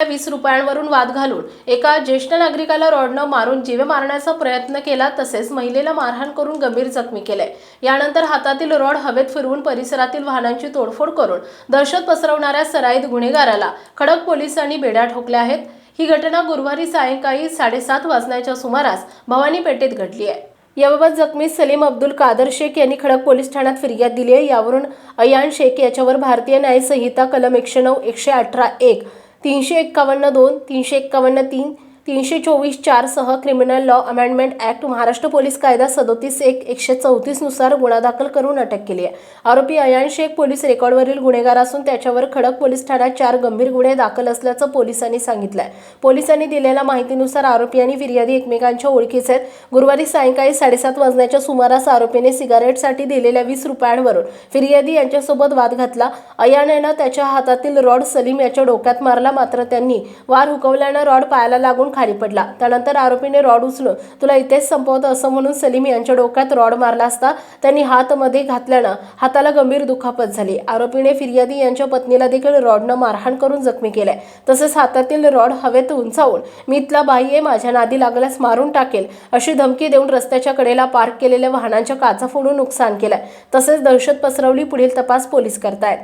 वीस रुपयांवरून वाद घालून एका ज्येष्ठ नागरिकाला रॉडनं मारून जीवे मारण्याचा प्रयत्न केला तसेच महिलेला मारहाण करून गंभीर जखमी केले. यानंतर हातातील रॉड हवेत फिरवून परिसरातील वाहनांची तोडफोड करून दहशत पसरवणाऱ्या सराईत गुन्हेगाराला खडक पोलिसांनी बेड्या ठोकल्या आहेत. ही घटना गुरुवारी सायंकाळी साडेसात वाजण्याच्या सुमारास भवानी पेठेत घडली आहे. याबाबत जखमी सलीम अब्दुल कादर शेख यांनी खडक पोलीस ठाण्यात फिर्याद दिली आहे. यावरून अयान शेख याच्यावर भारतीय न्यायसंहिता कलम एकशे नऊ एकशे अठरा एक तीनशे एक्कावन्न दोन तीनशे एक्कावन्न तीन तीनशे चोवीस चारसह criminal law amendment act Maharashtra police कायदा सदोतीस एक एकशे चौतीसनुसार गुन्हा दाखल करून अटक केली आहे. आरोपी अयान शेख पोलीस रेकॉर्डवरील गुन्हेगार असून त्याच्यावर खडक पोलीस ठाण्यात चार गंभीर गुन्हे दाखल असल्याचं पोलिसांनी सांगितलं आहे पोलिसांनी दिलेल्या माहितीनुसार आरोपी आणि फिर्यादी एकमेकांच्या ओळखीचे आहेत. गुरुवारी सायंकाळी साडेसात वाजण्याच्या सुमारास आरोपीने सिगारेटसाठी दिलेल्या वीस रुपयांवरून फिर्यादी यांच्यासोबत वाद घातला. अयानेनं त्याच्या हातातील रॉड सलीम याच्या डोक्यात मारला मात्र त्यांनी वार हुकवल्यानं रॉड पायाला लागून खाली पडला. त्यानंतर आरोपीने रॉड उचलून तुला इथेच संपवतं असं म्हणून सलीम यांच्या डोक्यात रॉड मारला असता त्यांनी हात मध्ये घातल्यानं हाताला गंभीर दुखापत झाली. आरोपीने फिर्यादी यांच्या पत्नीला देखील रॉडनं मारहाण करून जखमी केलंय. तसेच हातातील रॉड हवेत उंचावून मी इथला बाई आहे माझ्या नादी लागल्यास मारून टाकेल अशी धमकी देऊन रस्त्याच्या कडेला पार्क केलेल्या वाहनांच्या काचा फोडून नुकसान केलंय. तसेच दहशत पसरवली पुढील तपास पोलीस करतायत.